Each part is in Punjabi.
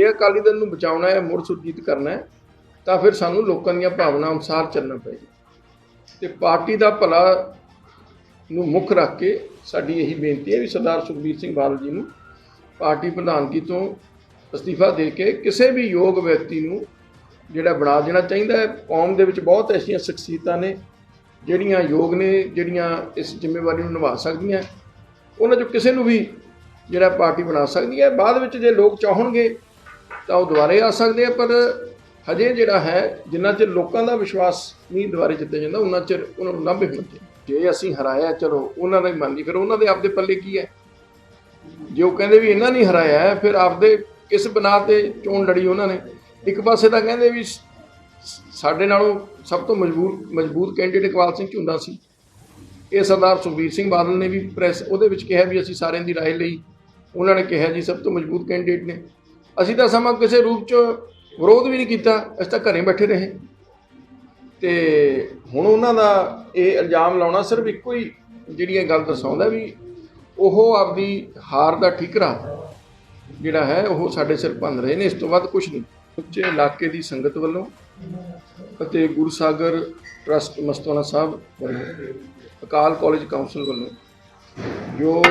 ਜੇ ਅਕਾਲੀ ਦਲ ਨੂੰ ਬਚਾਉਣਾ ਹੈ, ਮੁੜ ਸੁਰਜੀਤ ਕਰਨਾ ਹੈ, ਤਾਂ ਫਿਰ ਸਾਨੂੰ ਲੋਕਾਂ ਦੀਆਂ ਭਾਵਨਾ ਅਨੁਸਾਰ ਚੱਲਣਾ ਪਏਗਾ। ਤੇ ਪਾਰਟੀ ਦਾ ਭਲਾ ਨੂੰ ਮੁੱਖ ਰੱਖ ਕੇ ਸਾਡੀ ਇਹੀ ਬੇਨਤੀ ਹੈ ਵੀ ਸਰਦਾਰ ਸੁਖਬੀਰ ਸਿੰਘ ਬਾਦਲ ਜੀ ਨੂੰ ਪਾਰਟੀ ਪ੍ਰਧਾਨਗੀ ਤੋਂ ਅਸਤੀਫਾ ਦੇ ਕੇ ਕਿਸੇ ਵੀ ਯੋਗ ਵਿਅਕਤੀ ਨੂੰ ਜਿਹੜਾ ਬਣਾ ਦੇਣਾ ਚਾਹੀਦਾ ਹੈ। ਕੌਮ ਦੇ ਵਿੱਚ ਬਹੁਤ ਐਸੀਆਂ ਸ਼ਖਸੀਅਤਾਂ ਨੇ, ਜਿਹੜੀਆਂ ਯੋਗ ਨੇ, ਜਿਹੜੀਆਂ ਇਸ ਜ਼ਿੰਮੇਵਾਰੀ ਨੂੰ ਨਿਭਾ ਸਕਦੀਆਂ ਉਹਨਾਂ ਚੋਂ ਕਿਸੇ ਨੂੰ ਵੀ ਜਿਹੜਾ ਪਾਰਟੀ ਬਣਾ ਸਕਦੀ ਹੈ। ਬਾਅਦ ਵਿੱਚ ਜੇ ਲੋਕ ਚਾਹਣਗੇ ਤਾਂ ਉਹ ਦੁਬਾਰੇ ਆ ਸਕਦੇ ਆ ਪਰ ਹਜੇ ਜਿਹੜਾ ਹੈ ਜਿੰਨਾ ਚਿਰ ਲੋਕਾਂ ਦਾ ਵਿਸ਼ਵਾਸ ਨਹੀਂ ਦੁਬਾਰੇ ਜਿੱਤਿਆ ਜਾਂਦਾ ਉਹਨਾਂ ਚਿਰ ਉਹਨਾਂ ਨੂੰ ਲਾਂਭੇ ਹੋਣੇ ਜੇ ਅਸੀਂ ਹਰਾਇਆ ਚਲੋ ਉਹਨਾਂ ਦਾ ਹੀ ਮੰਨ ਲਈ ਫਿਰ ਉਹਨਾਂ ਦੇ ਆਪਦੇ ਪੱਲੇ ਕੀ ਹੈ? ਜੇ ਉਹ ਕਹਿੰਦੇ ਵੀ ਇਹਨਾਂ ਨਹੀਂ ਹਰਾਇਆ ਹੈ, ਫਿਰ ਆਪਦੇ ਕਿਸ ਬਣਾ ਤੇ ਚੋਣ ਲੜੀ ਉਹਨਾਂ ਨੇ? ਇੱਕ ਪਾਸੇ ਤਾਂ ਕਹਿੰਦੇ ਵੀ ਸਾਡੇ ਨਾਲੋਂ ਸਭ ਤੋਂ ਮਜ਼ਬੂਤ ਮਜ਼ਬੂਤ ਕੈਂਡੀਡੇਟ ਇਕਬਾਲ ਸਿੰਘ ਝੁੰਦਾ ਸੀ। ਇਹ ਸਰਦਾਰ ਸੁਖਬੀਰ ਸਿੰਘ ਬਾਦਲ ਨੇ ਵੀ ਪ੍ਰੈਸ ਉਹਦੇ ਵਿੱਚ ਕਿਹਾ ਵੀ ਅਸੀਂ ਸਾਰਿਆਂ ਦੀ ਰਾਏ ਲਈ। ਉਹਨਾਂ ਨੇ ਕਿਹਾ ਜੀ ਸਭ ਤੋਂ ਮਜ਼ਬੂਤ ਕੈਂਡੀਡੇਟ ਨੇ। ਅਸੀਂ ਤਾਂ ਸਮਾਂ ਕਿਸੇ ਰੂਪ 'ਚ ਵਿਰੋਧ ਵੀ ਨਹੀਂ ਕੀਤਾ, ਅਸੀਂ ਤਾਂ ਘਰੇ ਬੈਠੇ ਰਹੇ। ਤੇ ਹੁਣ ਉਹਨਾਂ ਦਾ ਇਹ ਇਲਜ਼ਾਮ ਲਾਉਣਾ ਸਿਰਫ ਇੱਕੋ ਹੀ ਜਿਹੜੀ ਇਹ ਗੱਲ ਦਰਸਾਉਂਦਾ ਵੀ ਉਹ ਆਪਦੀ ਹਾਰ ਦਾ ਠੀਕਰਾ ਜਿਹੜਾ ਹੈ, ਉਹ ਸਾਡੇ ਸਿਰ ਭੰਨ ਰਹੇ ਨੇ, ਇਸ ਤੋਂ ਬਾਅਦ ਕੁਝ ਨਹੀਂ। ਉੱਚੇ ਇਲਾਕੇ ਦੀ ਸੰਗਤ ਵੱਲੋਂ ਅਤੇ ਗੁਰੂ ਸਾਗਰ ਟਰਸਟ ਮਸਤਵਾਨਾ ਸਾਹਿਬ ਵੱਲੋਂ, ਅਕਾਲ ਕਾਲਜ ਕਾਉਂਸਲ ਵੱਲੋਂ ਜੋ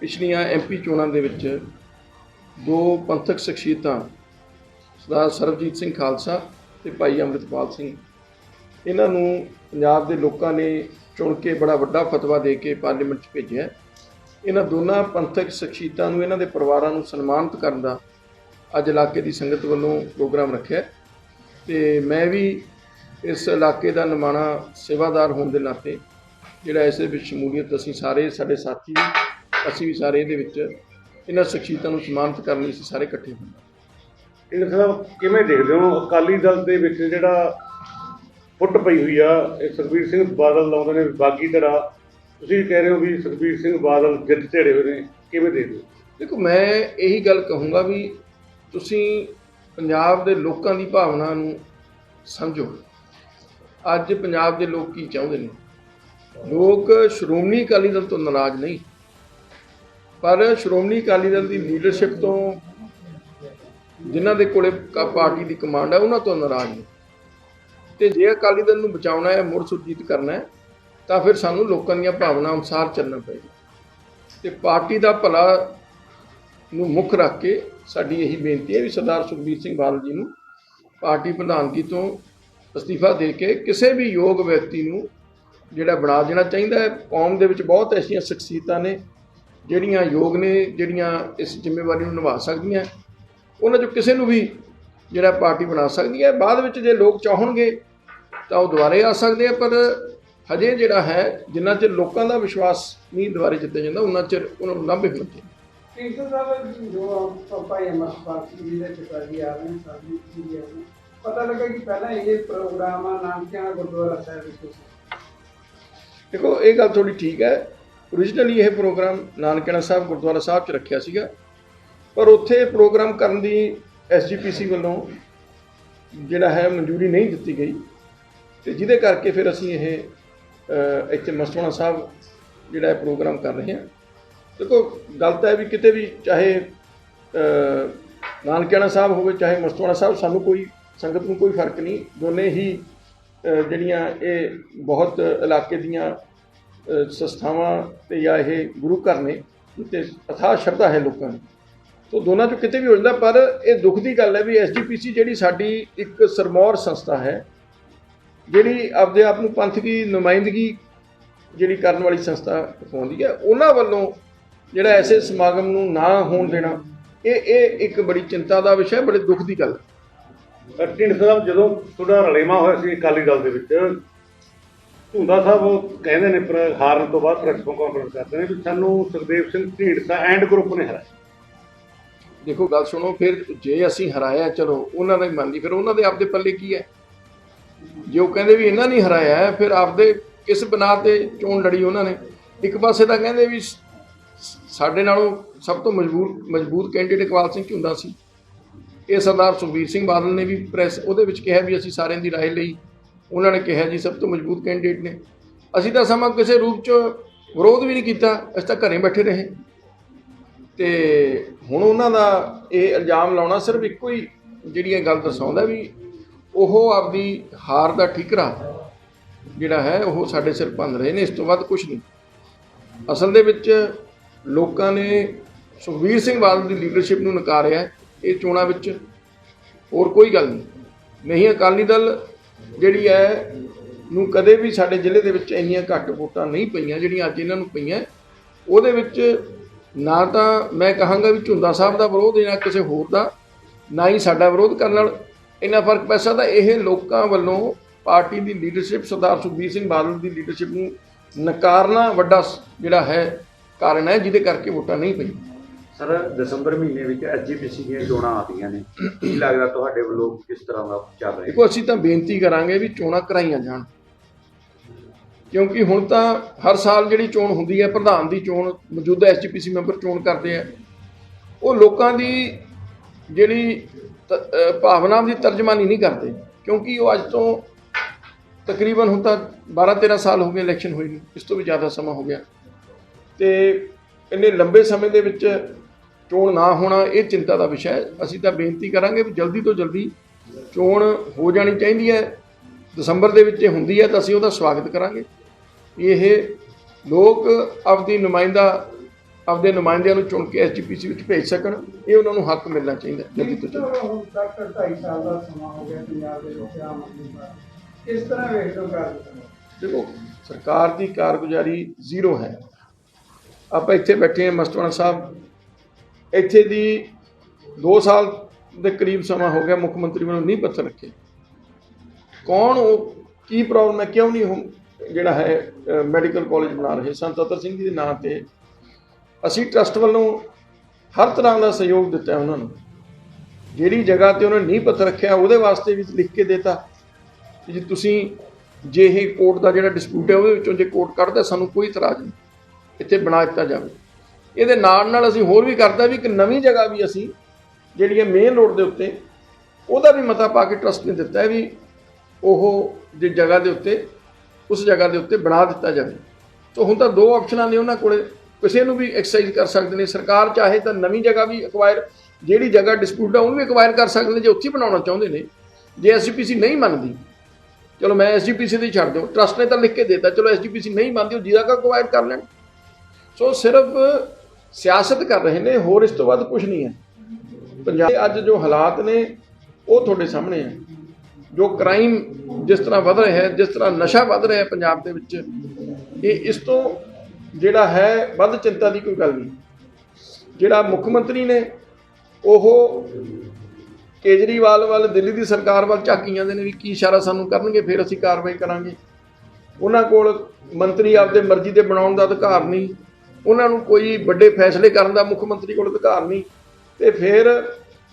ਪਿਛਲੀਆਂ ਐਮਪੀ ਚੋਣਾਂ ਦੇ ਵਿੱਚ ਦੋ ਪੰਥਕ ਸ਼ਖਸੀਅਤਾਂ, ਸਰਦਾਰ ਸਰਬਜੀਤ ਸਿੰਘ ਖਾਲਸਾ ਤੇ ਭਾਈ ਅੰਮ੍ਰਿਤਪਾਲ ਸਿੰਘ। ਇਹਨਾਂ ਨੂੰ ਪੰਜਾਬ ਦੇ ਲੋਕਾਂ ਨੇ ਚੁਣ ਕੇ ਬੜਾ ਵੱਡਾ ਫਤਵਾ ਦੇ ਕੇ ਪਾਰਲੀਮੈਂਟ 'ਚ ਭੇਜਿਆ। ਇਹਨਾਂ ਦੋਨਾਂ ਪੰਥਕ ਸ਼ਖਸੀਅਤਾਂ ਨੂੰ, ਇਹਨਾਂ ਦੇ ਪਰਿਵਾਰਾਂ ਨੂੰ ਸਨਮਾਨਿਤ ਕਰਨ ਦਾ ਅੱਜ ਇਲਾਕੇ ਦੀ ਸੰਗਤ ਵੱਲੋਂ ਪ੍ਰੋਗਰਾਮ ਰੱਖਿਆ। ਹੈ ਤੇ ਮੈਂ ਵੀ ਇਸ ਇਲਾਕੇ ਦਾ ਨਿਮਾਣਾ ਸੇਵਾਦਾਰ ਹੋਣ ਦੇ ਨਾਤੇ ਜਿਹੜਾ ਇਸ ਵਿੱਚ ਸ਼ਮੂਲੀਅਤ ਅਸੀਂ ਸਾਰੇ, ਸਾਡੇ ਸਾਥੀ ਅਸੀਂ ਵੀ ਸਾਰੇ ਇਹਦੇ ਵਿੱਚ ਇਹਨਾਂ ਸ਼ਖਸੀਅਤਾਂ ਨੂੰ ਸਨਮਾਨਿਤ ਕਰਨ ਲਈ ਅਸੀਂ ਸਾਰੇ ਇਕੱਠੇ ਹੋਏ ਹਾਂ। ਇਹ ਸਾਹਿਬ ਕਿਵੇਂ ਦੇਖਦੇ ਹੋ? ਅਕਾਲੀ ਦਲ ਦੇ ਵਿੱਚ ਜਿਹੜਾ ਫੁੱਟ ਪਈ ਹੋਈ ਆ ਇਹ ਸੁਖਬੀਰ ਸਿੰਘ ਬਾਦਲ ਲਾਉਂਦੇ ਨੇ ਬਾਗੀ ਤਰ੍ਹਾਂ ਤੁਸੀਂ ਕਹਿ ਰਹੇ ਹੋ ਵੀ ਸੁਖਬੀਰ ਸਿੰਘ ਬਾਦਲ ਜਿੱਤ ਝੜੇ ਹੋਏ ਨੇ। ਕਿਵੇਂ ਦੇਖਦੇ ਹੋ? ਦੇਖੋ ਮੈਂ ਇਹੀ ਗੱਲ ਕਹੂੰਗਾ ਵੀ ਤੁਸੀਂ ਪੰਜਾਬ ਦੇ ਲੋਕਾਂ ਦੀ ਭਾਵਨਾ ਨੂੰ ਸਮਝੋ। ਅੱਜ ਪੰਜਾਬ ਦੇ ਲੋਕ ਕੀ ਚਾਹੁੰਦੇ ਨੇ? ਲੋਕ ਸ਼੍ਰੋਮਣੀ ਅਕਾਲੀ ਦਲ ਤੋਂ ਨਾਰਾਜ਼ ਨਹੀਂ। ਪਰ ਸ਼੍ਰੋਮਣੀ ਅਕਾਲੀ ਦਲ ਦੀ ਲੀਡਰਸ਼ਿਪ ਤੋਂ ਜਿਨ੍ਹਾਂ ਦੇ ਕੋਲੇ ਕਾ ਪਾਰਟੀ ਦੀ ਕਮਾਂਡ ਹੈ, ਉਹਨਾਂ ਤੋਂ ਨਾਰਾਜ਼ ਨੇ। ਤੇ ਜੇ ਅਕਾਲੀ ਦਲ ਨੂੰ ਬਚਾਉਣਾ ਹੈ, ਮੁੜ ਸੁਰਜੀਤ ਕਰਨਾ ਹੈ, ਤਾਂ ਫਿਰ ਸਾਨੂੰ ਲੋਕਾਂ ਦੀਆਂ ਭਾਵਨਾ ਅਨੁਸਾਰ ਚੱਲਣਾ ਪਏਗਾ। ਤੇ ਪਾਰਟੀ ਦਾ ਭਲਾ ਨੂੰ ਮੁੱਖ ਰੱਖ ਕੇ ਸਾਡੀ ਇਹੀ ਬੇਨਤੀ ਹੈ ਵੀ ਸਰਦਾਰ ਸੁਖਬੀਰ ਸਿੰਘ ਬਾਦਲ ਜੀ ਨੂੰ ਪਾਰਟੀ ਪ੍ਰਧਾਨਗੀ ਤੋਂ ਅਸਤੀਫਾ ਦੇ ਕੇ ਕਿਸੇ ਵੀ ਯੋਗ ਵਿਅਕਤੀ ਨੂੰ ਜਿਹੜਾ ਬਣਾ ਦੇਣਾ ਚਾਹੀਦਾ ਹੈ, ਕੌਮ ਦੇ ਵਿੱਚ ਬਹੁਤ ਐਸੀਆਂ ਸ਼ਖਸੀਅਤਾਂ ਨੇ ਜਿਹੜੀਆਂ ਯੋਗ ਨੇ ਜਿਹੜੀਆਂ ਇਸ ਜ਼ਿੰਮੇਵਾਰੀ ਨੂੰ ਨਿਭਾ ਸਕਦੀਆਂ ਉਹਨਾਂ ਚੋਂ ਕਿਸੇ ਨੂੰ ਵੀ ਜਿਹੜਾ ਪਾਰਟੀ ਬਣਾ ਸਕਦੀ ਹੈ। ਬਾਅਦ ਵਿੱਚ ਜੇ ਲੋਕ ਚਾਹਣਗੇ ਤਾਂ ਉਹ ਦੁਬਾਰੇ ਆ ਸਕਦੇ ਆ ਪਰ ਹਜੇ ਜਿਹੜਾ ਹੈ ਜਿੰਨਾ ਚਿਰ ਲੋਕਾਂ ਦਾ ਵਿਸ਼ਵਾਸ ਨਹੀਂ ਦੁਬਾਰੇ ਜਿੱਤਿਆ ਜਾਂਦਾ ਉਹਨਾਂ ਚਿਰ ਉਹਨਾਂ ਨੂੰ ਲਾਂਭੇ ਹੋਣੇ ਚਾਹੀਦੇ। ਟਿੰਕੂ ਸਾਹਿਬ ਜੋ ਪਾਪਾ ਇਹ ਮਸਪਾਲ ਜੀ ਦੇ ਪਿਤਾ ਜੀ ਆ ਰਹੇ ਨੇ ਸਾਡੀ ਜੀ ਆ ਰਹੇ ਨੇ। ਪਤਾ ਲੱਗਾ ਕਿ ਪਹਿਲਾਂ ਇਹ ਪ੍ਰੋਗਰਾਮ ਆ ਨਾਨਕਿਆਂ ਗੁਰਦੁਆਰਾ ਸਾਹਿਬ ਵਿੱਚ ਸੀ। ਦੇਖੋ ਇਹ ਗੱਲ ਥੋੜੀ ਠੀਕ ਹੈ। ਓਰੀਜਨਲੀ ਇਹ ਪ੍ਰੋਗਰਾਮ ਨਾਨਕਣਾ ਸਾਹਿਬ ਗੁਰਦੁਆਰਾ ਸਾਹਿਬ 'ਚ ਰੱਖਿਆ ਸੀਗਾ। ਪਰ ਉੱਥੇ ਪ੍ਰੋਗਰਾਮ ਕਰਨ ਦੀ ਐਸਜੀਪੀਸੀ ਵੱਲੋਂ ਜਿਹੜਾ ਹੈ ਮਨਜ਼ੂਰੀ ਨਹੀਂ ਦਿੱਤੀ ਗਈ। ਤੇ ਜਿਹਦੇ ਕਰਕੇ ਫਿਰ ਅਸੀਂ ਇਹ ਇੱਥੇ ਮਸਤੋਣਾ ਸਾਹਿਬ ਜਿਹੜਾ ਪ੍ਰੋਗਰਾਮ ਕਰ ਰਹੇ ਹਾਂ। ਦੇਖੋ, ਗੱਲ ਤਾਂ ਹੈ ਵੀ ਕਿਤੇ ਵੀ ਚਾਹੇ ਨਾਨਕਿਆਣਾ ਸਾਹਿਬ ਹੋਵੇ, ਚਾਹੇ ਮਸਤੋਣਾ ਸਾਹਿਬ, ਸਾਨੂੰ ਕੋਈ ਸੰਗਤ ਨੂੰ ਕੋਈ ਫ਼ਰਕ ਨਹੀਂ। ਦੋਨੇ ਹੀ ਜਿਹੜੀਆਂ ਇਹ ਬਹੁਤ ਇਲਾਕੇ ਦੀਆਂ ਸੰਸਥਾਵਾਂ ਤੇ ਜਾਂ ਇਹ ਗੁਰੂ ਘਰ ਨੇ, ਤੇ ਅਥਾਹ ਸ਼ਰਧਾ ਹੈ ਲੋਕਾਂ ਦੀ। ਸੋ ਦੋਨਾਂ ਚੋਂ ਕਿਤੇ ਵੀ ਹੋ ਜਾਂਦਾ, ਪਰ ਇਹ ਦੁੱਖ ਦੀ ਗੱਲ ਹੈ ਵੀ ਐਸਜੀਪੀਸੀ ਜਿਹੜੀ ਸਾਡੀ ਇੱਕ ਸਰਮੌਰ ਸੰਸਥਾ ਹੈ, ਜਿਹੜੀ ਆਪਦੇ ਆਪ ਨੂੰ ਪੰਥ ਦੀ ਨੁਮਾਇੰਦਗੀ ਜਿਹੜੀ ਕਰਨ ਵਾਲੀ ਸੰਸਥਾ ਪਾਉਂਦੀ ਹੈ, ਉਹਨਾਂ ਵੱਲੋਂ ਜਿਹੜਾ ਐਸੇ ਸਮਾਗਮ ਨੂੰ ਨਾ ਹੋਣ ਦੇਣਾ, ਇਹ ਇਹ ਇੱਕ ਬੜੀ ਚਿੰਤਾ ਦਾ ਵਿਸ਼ਾ ਬੜੇ ਦੁੱਖ ਦੀ ਗੱਲ ਹੈ। ਢਿੰਡ ਸਾਹਿਬ, ਜਦੋਂ ਤੁਹਾਡਾ ਰਲੇਮਾ ਹੋਇਆ ਸੀ ਅਕਾਲੀ ਦਲ ਦੇ ਵਿੱਚ ਝੁੰਦਾ ਸਾਹਿਬ ਉਹ ਕਹਿੰਦੇ ਨੇ ਪਰ ਹਾਰਨ ਤੋਂ ਬਾਅਦ ਪ੍ਰੈਸ ਕਾਨਫਰੰਸ ਕਰਦੇ ਨੇ ਵੀ ਸਾਨੂੰ ਸੁਖਦੇਵ ਸਿੰਘ ਢੀਂਡਸਾ ਐਂਡ ਗਰੁੱਪ ਨੇ ਹਰਾਇਆ। ਦੇਖੋ ਗੱਲ ਸੁਣੋ, ਫਿਰ ਜੇ ਅਸੀਂ ਹਰਾਇਆ, ਚਲੋ, ਉਹਨਾਂ ਦਾ ਹੀ ਮੰਨ ਲਈ, ਫਿਰ ਉਹਨਾਂ ਦੇ ਆਪਦੇ ਪੱਲੇ ਕੀ ਹੈ? ਜੇ ਉਹ ਕਹਿੰਦੇ ਵੀ ਇਹਨਾਂ ਨਹੀਂ ਹਰਾਇਆ ਫਿਰ ਆਪਦੇ ਕਿਸ ਬਨਾ ਤੇ ਚੋਣ ਲੜੀ ਉਹਨਾਂ ਨੇ। ਇੱਕ ਪਾਸੇ ਤਾਂ ਕਹਿੰਦੇ ਵੀ ਸਾਡੇ ਨਾਲੋਂ ਸਭ ਤੋਂ ਮਜ਼ਬੂਤ ਮਜ਼ਬੂਤ ਕੈਂਡੀਡੇਟ ਇਕਬਾਲ ਸਿੰਘ ਝੁੰਦਾ ਸੀ। ਇਹ ਸਰਦਾਰ ਸੁਖਬੀਰ ਸਿੰਘ ਬਾਦਲ ਨੇ ਵੀ ਪ੍ਰੈਸ ਉਹਦੇ ਵਿੱਚ ਕਿਹਾ ਵੀ ਅਸੀਂ ਸਾਰਿਆਂ ਦੀ ਰਾਏ ਲਈ ਉਹਨਾਂ ਨੇ ਕਿਹਾ ਜੀ, ਸਭ ਤੋਂ ਮਜ਼ਬੂਤ ਕੈਂਡੀਡੇਟ ਨੇ। ਅਸੀਂ ਤਾਂ ਸਮਾਂ ਕਿਸੇ ਰੂਪ 'ਚ ਵਿਰੋਧ ਵੀ ਨਹੀਂ ਕੀਤਾ, ਅਸੀਂ ਤਾਂ ਘਰੇ ਬੈਠੇ ਰਹੇ। ਤੇ ਹੁਣ ਉਹਨਾਂ ਦਾ ਇਹ ਇਲਜ਼ਾਮ ਲਾਉਣਾ ਸਿਰਫ ਇੱਕੋ ਹੀ ਜਿਹੜੀ ਇਹ ਗੱਲ ਦਰਸਾਉਂਦਾ ਵੀ ਉਹ ਆਪਦੀ ਹਾਰ ਦਾ ਠਿਕਰਾ ਜਿਹੜਾ ਹੈ, ਉਹ ਸਾਡੇ ਸਿਰ ਭੰਨ ਰਹੇ ਨੇ, ਇਸ ਤੋਂ ਵੱਧ ਕੁਝ ਨਹੀਂ। ਅਸਲ ਦੇ ਵਿੱਚ ਲੋਕਾਂ ਨੇ ਸੁਖਬੀਰ ਸਿੰਘ ਬਾਦਲ ਦੀ ਲੀਡਰਸ਼ਿਪ ਨੂੰ ਨਕਾਰਿਆ, ਇਹ ਚੋਣਾਂ ਵਿੱਚ ਹੋਰ ਕੋਈ ਗੱਲ ਨਹੀਂ। ਨਹੀਂ ਅਕਾਲੀ ਦਲ ਜਿਹੜੀ ਹੈ, ਨੂੰ ਕਦੇ ਵੀ ਸਾਡੇ ਜ਼ਿਲ੍ਹੇ ਦੇ ਵਿੱਚ ਇੰਨੀਆਂ ਘੱਟ ਵੋਟਾਂ ਨਹੀਂ ਪਈਆਂ, ਜਿਹੜੀਆਂ ਅੱਜ ਇਹਨਾਂ ਨੂੰ ਪਈਆਂ, ਉਹਦੇ ਵਿੱਚ ਨਾ ਤਾਂ ਮੈਂ ਕਹਾਂਗਾ ਵੀ ਝੁੰਦਾ ਸਾਹਿਬ ਦਾ ਵਿਰੋਧ ਜਾਂ ਕਿਸੇ ਹੋਰ ਦਾ, ਨਾ ਹੀ ਸਾਡਾ ਵਿਰੋਧ ਕਰਨ ਨਾਲ ਇੰਨਾ ਫ਼ਰਕ ਪੈ ਸਕਦਾ। ਇਹ ਲੋਕਾਂ ਵੱਲੋਂ ਪਾਰਟੀ ਦੀ ਲੀਡਰਸ਼ਿਪ ਸਰਦਾਰ ਸੁਖਬੀਰ ਸਿੰਘ ਬਾਦਲ ਦੀ ਲੀਡਰਸ਼ਿਪ ਨੂੰ ਨਕਾਰਨਾ ਵੱਡਾ ਸ- ਜਿਹੜਾ ਹੈ ਕਾਰਨ ਹੈ, ਜਿਹਦੇ ਕਰਕੇ ਵੋਟਾਂ ਨਹੀਂ ਪਈਆਂ। ਸਰ, ਦਸੰਬਰ ਮਹੀਨੇ ਵਿੱਚ ਐਸਜੀਪੀਸੀ ਦੀਆਂ ਚੋਣਾਂ ਆਉਂਦੀਆਂ ਨੇ। ਕੀ ਲੱਗਦਾ ਤੁਹਾਡੇ ਵੱਲੋਂ ਕਿਸ ਤਰ੍ਹਾਂ ਦਾ ਚੱਲ ਰਿਹਾ? ਦੇਖੋ, ਅਸੀਂ ਤਾਂ ਬੇਨਤੀ ਕਰਾਂਗੇ ਵੀ ਚੋਣਾਂ ਕਰਾਈਆਂ ਜਾਣ। ਕਿਉਂਕਿ ਹੁਣ ਤਾਂ ਹਰ ਸਾਲ ਜਿਹੜੀ ਚੋਣ ਹੁੰਦੀ ਹੈ, ਪ੍ਰਧਾਨ ਦੀ ਚੋਣ, ਮੌਜੂਦਾ ਐਸਜੀਪੀਸੀ ਮੈਂਬਰ ਚੋਣ ਕਰਦੇ ਆ। ਉਹ ਲੋਕਾਂ ਦੀ ਜਿਹੜੀ ਭਾਵਨਾ ਦੀ ਤਰਜਮਾਨੀ ਨਹੀਂ ਕਰਦੇ। ਕਿਉਂਕਿ ਉਹ ਅੱਜ ਤੋਂ ਤਕਰੀਬਨ ਹੁਣ ਤਾਂ 12 13 ਸਾਲ ਹੋ ਗਏ ਇਲੈਕਸ਼ਨ ਹੋਈ ਨੂੰ। ਇਸ ਤੋਂ ਵੀ ਜ਼ਿਆਦਾ ਸਮਾਂ ਹੋ ਗਿਆ। ਤੇ ਇੰਨੇ ਲੰਬੇ ਸਮੇਂ ਦੇ ਵਿੱਚ ਚੋਣ ਨਾ ਹੋਣਾ ਇਹ ਚਿੰਤਾ ਦਾ ਵਿਸ਼ਾ ਹੈ। ਅਸੀਂ ਤਾਂ ਬੇਨਤੀ ਕਰਾਂਗੇ ਵੀ ਜਲਦੀ ਤੋਂ ਜਲਦੀ ਚੋਣ ਹੋ ਜਾਣੀ ਚਾਹੀਦੀ ਹੈ। ਦਸੰਬਰ ਦੇ ਵਿੱਚ ਜੇ ਹੁੰਦੀ ਹੈ ਤਾਂ ਅਸੀਂ ਉਹਦਾ ਸਵਾਗਤ ਕਰਾਂਗੇ। ਇਹ ਲੋਕ ਆਪਦੀ ਨੁਮਾਇੰਦਾ ਆਪਦੇ ਨੁਮਾਇੰਦਿਆਂ ਨੂੰ ਚੁਣ ਕੇ ਐਸਜੀਪੀਸੀ ਵਿੱਚ ਭੇਜ ਸਕਣ। ਇਹ ਉਹਨਾਂ ਨੂੰ ਹੱਕ ਮਿਲਣਾ ਚਾਹੀਦਾ ਜਲਦੀ ਤੋਂ ਜਲਦੀ। ਹੁਣ ਤੱਕ 2.5 ਸਾਲ ਦਾ ਸਮਾਂ ਹੋ ਗਿਆ ਪੰਜਾਬ ਦੇ ਵਿੱਚ ਆਮ ਆਦਮੀ ਪਾਰਟੀ ਕਿਸ ਤਰ੍ਹਾਂ ਵੇਖਦੇ ਹੋ ਕਾਰਜਕ੍ਰਮ ਦੇਖੋ ਸਰਕਾਰ ਦੀ ਕਾਰਗੁਜ਼ਾਰੀ ਜ਼ੀਰੋ ਹੈ। ਆਪਾਂ ਇੱਥੇ ਬੈਠੇ ਹਾਂ ਮਸਤਵਾਣਾ ਸਾਹਿਬ ਇੱਥੇ ਦੀ 2 ਸਾਲ ਦੇ ਕਰੀਬ ਸਮਾਂ ਹੋ ਗਿਆ ਮੁੱਖ ਮੰਤਰੀ ਵੱਲੋਂ ਨਹੀਂ ਪੱਥਰ ਰੱਖੇ। ਕੌਣ ਉਹ, ਕੀ ਪ੍ਰੋਬਲਮ ਹੈ? ਕਿਉਂ ਨਹੀਂ ਉਹ ਜਿਹੜਾ ਹੈ ਮੈਡੀਕਲ ਕਾਲਜ ਬਣਾ ਰਹੇ? ਸੰਤ ਅਤਰ ਸਿੰਘ ਜੀ ਦੇ ਨਾਂ ਤੇ ਅਸੀਂ ਟਰਸਟ ਵੱਲੋਂ ਹਰ ਤਰ੍ਹਾਂ ਦਾ ਸਹਿਯੋਗ ਦਿੱਤਾ ਉਹਨਾਂ ਨੂੰ। ਜਿਹੜੀ ਜਗ੍ਹਾ ਤੇ ਉਹਨਾਂ ਨੇ ਨਹੀਂ ਪੱਥਰ ਰੱਖਿਆ, ਉਹਦੇ ਵਾਸਤੇ ਵੀ ਲਿਖ ਕੇ ਦਿੱਤਾ। ਕਿ ਜੇ ਤੁਸੀਂ, ਜੇ ਇਹ ਕੋਰਟ ਦਾ ਜਿਹੜਾ ਡਿਸਪਿਊਟ ਹੈ, ਉਹਦੇ ਵਿੱਚੋਂ ਜੇ ਕੋਰਟ ਕੱਢਦਾ, ਸਾਨੂੰ ਕੋਈ ਇਤਰਾਜ਼ ਨਹੀਂ। ਇੱਥੇ ਬਣਾ ਦਿੱਤਾ ਜਾਵੇ। ਇਹਦੇ ਨਾਲ ਨਾਲ ਅਸੀਂ ਹੋਰ ਵੀ ਕਰਦਾ ਵੀ ਇੱਕ ਨਵੀਂ ਜਗ੍ਹਾ ਵੀ ਅਸੀਂ ਜਿਹੜੀ ਹੈ ਮੇਨ ਰੋਡ ਦੇ ਉੱਤੇ, ਉਹਦਾ ਵੀ ਮਤਾ ਪਾ ਕੇ ਟਰਸਟ ਨੇ ਦਿੱਤਾ ਹੈ ਵੀ ਉਹ ਜੇ ਜਗ੍ਹਾ ਦੇ ਉੱਤੇ, ਉਸ ਜਗ੍ਹਾ ਦੇ ਉੱਤੇ ਬਣਾ ਦਿੱਤਾ ਜਾਵੇ। ਤਾਂ ਹੁਣ ਤਾਂ ਦੋ ਆਪਸ਼ਨਾਂ ਨੇ ਉਹਨਾਂ ਕੋਲੇ, ਕਿਸੇ ਨੂੰ ਵੀ ਐਕਸਰਸਾਈਜ਼ ਕਰ ਸਕਦੇ ਨੇ। ਸਰਕਾਰ ਚਾਹੇ ਤਾਂ ਨਵੀਂ ਜਗ੍ਹਾ ਵੀ ਅਕਵਾਇਰ ਜਿਹੜੀ ਜਗ੍ਹਾ ਡਿਸਪਿਊਟ ਆ, ਉਹਨੂੰ ਵੀ ਅਕਵਾਇਰ ਕਰ ਸਕਦੇ ਨੇ, ਜੇ ਉੱਥੇ ਬਣਾਉਣਾ ਚਾਹੁੰਦੇ ਨੇ। ਜੇ ਐਸਜੀਪੀਸੀ ਨਹੀਂ ਮੰਨਦੀ, ਚਲੋ ਮੈਂ ਐਸਜੀਪੀਸੀ ਦੀ ਛੱਡ ਦਿਓ ਟਰਸਟ ਨੇ ਤਾਂ ਲਿਖ ਕੇ ਦਿੱਤਾ। ਚਲੋ ਐਸਜੀਪੀਸੀ ਨਹੀਂ ਮੰਨਦੀ, ਉਹ ਜਿਹਦਾ ਕਾ ਅਕਵਾਇਰ ਕਰ ਲੈਣ। ਸੋ ਸਿਰਫ ਸਿਆਸਤ ਕਰ ਰਹੇ ਨੇ, ਹੋਰ ਇਸ ਤੋਂ ਵੱਧ ਕੁਝ ਨਹੀਂ ਹੈ। ਪੰਜਾਬ ਅੱਜ ਜੋ ਹਾਲਾਤ ਨੇ, ਉਹ ਤੁਹਾਡੇ ਸਾਹਮਣੇ ਹੈ। ਜੋ ਕ੍ਰਾਈਮ ਜਿਸ ਤਰ੍ਹਾਂ ਵਧ ਰਿਹਾ ਹੈ, ਜਿਸ ਤਰ੍ਹਾਂ ਨਸ਼ਾ ਵਧ ਰਿਹਾ ਹੈ ਪੰਜਾਬ ਦੇ ਵਿੱਚ, ਇਹ ਇਸ ਤੋਂ ਜਿਹੜਾ ਹੈ, ਵੱਧ ਚਿੰਤਾ ਦੀ ਕੋਈ ਗੱਲ ਨਹੀਂ। ਜਿਹੜਾ ਮੁੱਖ ਮੰਤਰੀ ਨੇ, ਉਹ ਕੇਜਰੀਵਾਲ ਵੱਲ, ਦਿੱਲੀ ਦੀ ਸਰਕਾਰ ਵੱਲ ਝਾਕੀ ਜਾਂਦੇ ਨੇ ਵੀ ਕੀ ਇਸ਼ਾਰਾ ਸਾਨੂੰ ਕਰਨਗੇ, ਫਿਰ ਅਸੀਂ ਕਾਰਵਾਈ ਕਰਾਂਗੇ। ਉਹਨਾਂ ਕੋਲ ਮੰਤਰੀ ਆਪਦੇ ਮਰਜ਼ੀ ਦੇ ਬਣਾਉਣ ਦਾ ਅਧਿਕਾਰ ਨਹੀਂ। ਉਹਨਾਂ ਨੂੰ ਕੋਈ ਵੱਡੇ ਫੈਸਲੇ ਕਰਨ ਦਾ ਮੁੱਖ ਮੰਤਰੀ ਕੋਲ ਅਧਿਕਾਰ ਨਹੀਂ। ਤੇ ਫਿਰ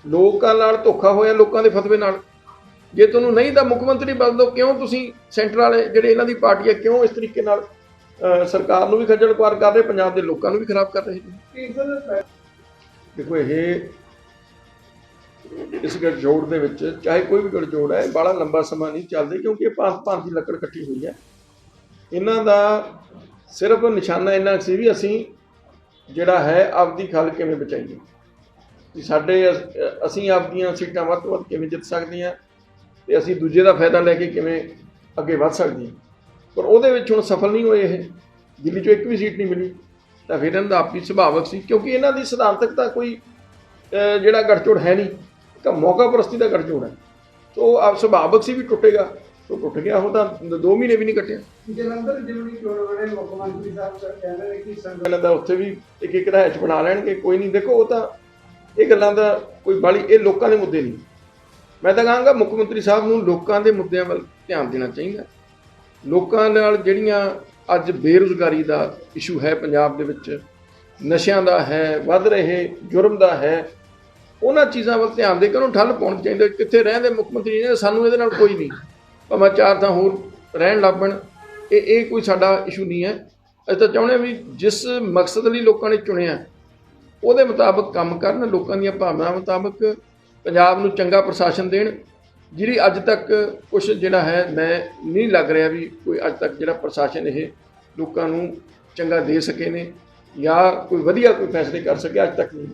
ਲੋਕਾਂ ਨਾਲ ਧੋਖਾ ਹੋਇਆ ਲੋਕਾਂ ਦੇ ਫਤਵੇ ਨਾਲ। ਜੇ ਤੁਹਾਨੂੰ ਨਹੀਂ ਤਾਂ ਮੁੱਖ ਮੰਤਰੀ ਬਦਲ ਦਿਓ ਕਿਉਂ ਤੁਸੀਂ ਸੈਂਟਰ ਵਾਲੇ ਜਿਹੜੇ ਇਹਨਾਂ ਦੀ ਪਾਰਟੀ ਹੈ, ਕਿਉਂ ਇਸ ਤਰੀਕੇ ਨਾਲ ਸਰਕਾਰ ਨੂੰ ਵੀ ਖੱਜਲ ਖੁਆਰ ਕਰ ਰਹੇ, ਪੰਜਾਬ ਦੇ ਲੋਕਾਂ ਨੂੰ ਵੀ ਖਰਾਬ ਕਰ ਰਹੇ ਨੇ? ਦੇਖੋ, ਇਹ ਇਸ ਗੱਠਜੋੜ ਦੇ ਵਿੱਚ, ਚਾਹੇ ਕੋਈ ਵੀ ਗੱਠਜੋੜ ਹੈ ਬੜਾ ਲੰਬਾ ਸਮਾਂ ਨਹੀਂ ਚੱਲਦੇ, ਕਿਉਂਕਿ ਇਹ ਭਾਂਤ ਭਾਂਤ ਦੀ ਲੱਕੜ ਇਕੱਠੀ ਹੋਈ ਹੈ। ਇਹਨਾਂ ਦਾ ਸਿਰਫ ਨਿਸ਼ਾਨਾ ਇੰਨਾ ਸੀ ਵੀ ਅਸੀਂ ਜਿਹੜਾ ਹੈ ਆਪਦੀ ਖਲ ਕਿਵੇਂ ਬਚਾਈਏ? ਕਿ ਸਾਡੇ ਅਸ- ਅਸੀਂ ਆਪਦੀਆਂ ਸੀਟਾਂ ਵੱਧ ਤੋਂ ਵੱਧ ਕਿਵੇਂ ਜਿੱਤ ਸਕਦੇ ਹਾਂ ਤੇ ਅਸੀਂ ਦੂਜੇ ਦਾ ਫਾਇਦਾ ਲੈ ਕੇ ਕਿਵੇਂ ਅੱਗੇ ਵੱਧ ਸਕਦੇ ਹਾਂ? ਪਰ ਉਹਦੇ ਵਿੱਚ ਹੁਣ ਸਫਲ ਨਹੀਂ ਹੋਏ ਇਹ। ਦਿੱਲੀ 'ਚੋਂ ਇੱਕ ਵੀ ਸੀਟ ਨਹੀਂ ਮਿਲੀ। ਤਾਂ ਫਿਰ ਇਹਨਾਂ ਦਾ ਆਪੀ ਸੁਭਾਵਕ ਸੀ। ਕਿਉਂਕਿ ਇਹਨਾਂ ਦੀ ਸਿਧਾਂਤਕ ਤਾਂ ਕੋਈ ਜਿਹੜਾ ਗੱਠਜੋੜ ਹੈ ਨਹੀਂ। ਤਾਂ ਮੌਕਾ ਪ੍ਰਸਤੀ ਦਾ ਗੱਠਜੋੜ ਹੈ। ਸੋ ਆਪ ਸੁਭਾਵਕ ਸੀ ਵੀ ਟੁੱਟੇਗਾ। ਸੋ ਟੁੱਟ ਗਿਆ ਉਹ ਤਾਂ 2 ਮਹੀਨੇ ਵੀ ਨਹੀਂ ਕੱਟਿਆ। ਜਲੰਧਰ ਜਿਮਨੀ ਚੋਣ ਵੇਲੇ ਮੁੱਖ ਮੰਤਰੀ ਸਾਹਿਬ ਕਹਿੰਦੇ ਨੇ ਕਿ ਇਹਨਾਂ ਦਾ ਉੱਥੇ ਵੀ ਇੱਕ ਇੱਕ ਰਹਿਚ ਬਣਾ ਲੈਣਗੇ ਕੋਈ ਨਹੀਂ। ਦੇਖੋ ਉਹ ਤਾਂ ਇਹ ਗੱਲਾਂ ਦਾ ਕੋਈ ਬਾਲੀ ਇਹ ਲੋਕਾਂ ਦੇ ਮੁੱਦੇ ਨਹੀਂ। ਮੈਂ ਤਾਂ ਕਹਾਂਗਾ ਮੁੱਖ ਮੰਤਰੀ ਸਾਹਿਬ ਨੂੰ ਲੋਕਾਂ ਦੇ ਮੁੱਦਿਆਂ ਵੱਲ ਧਿਆਨ ਦੇਣਾ ਚਾਹੀਦਾ। ਲੋਕਾਂ ਨਾਲ ਜਿਹੜੀਆਂ ਅੱਜ ਬੇਰੁਜ਼ਗਾਰੀ ਦਾ ਇਸ਼ੂ ਹੈ ਪੰਜਾਬ ਦੇ ਵਿੱਚ ਨਸ਼ਿਆਂ ਦਾ ਹੈ ਵੱਧ ਰਹੇ ਜੁਰਮ ਦਾ ਹੈ ਉਹਨਾਂ ਚੀਜ਼ਾਂ ਵੱਲ ਧਿਆਨ ਦੇ ਕੇ ਉਹਨੂੰ ਠੱਲ ਪਾਉਣੀ ਚਾਹੀਦੀ ਕਿੱਥੇ ਰਹਿੰਦੇ ਮੁੱਖ ਮੰਤਰੀ ਨੇ ਸਾਨੂੰ ਇਹਦੇ ਨਾਲ ਕੋਈ ਨਹੀਂ। ਭਾਵੇਂ ਚਾਰ ਥਾਂ ਹੋਰ ਰਹਿਣ ਲੱਭਣ ਇਹ ਇਹ ਕੋਈ ਸਾਡਾ ਇਸ਼ੂ ਨਹੀਂ ਹੈ। ਅਸੀਂ ਤਾਂ ਚਾਹੁੰਦੇ ਹਾਂ ਵੀ ਜਿਸ ਮਕਸਦ ਲਈ ਲੋਕਾਂ ਨੇ ਚੁਣਿਆ, ਉਹਦੇ ਮੁਤਾਬਕ ਕੰਮ ਕਰਨ, ਲੋਕਾਂ ਦੀਆਂ ਭਾਵਨਾਵਾਂ ਮੁਤਾਬਕ ਪੰਜਾਬ ਨੂੰ ਚੰਗਾ ਪ੍ਰਸ਼ਾਸਨ ਦੇਣ, ਜਿਹੜੀ ਅੱਜ ਤੱਕ ਕੁਝ ਜਿਹੜਾ ਹੈ, ਮੈਂ ਨਹੀਂ ਲੱਗ ਰਿਹਾ ਵੀ ਕੋਈ ਅੱਜ ਤੱਕ ਜਿਹੜਾ ਪ੍ਰਸ਼ਾਸਨ ਇਹ ਲੋਕਾਂ ਨੂੰ ਚੰਗਾ ਦੇ ਸਕੇ ਨੇ ਜਾਂ ਕੋਈ ਵਧੀਆ ਕੋਈ ਫੈਸਲੇ ਕਰ ਸਕਿਆ ਅੱਜ ਤੱਕ ਨਹੀਂ।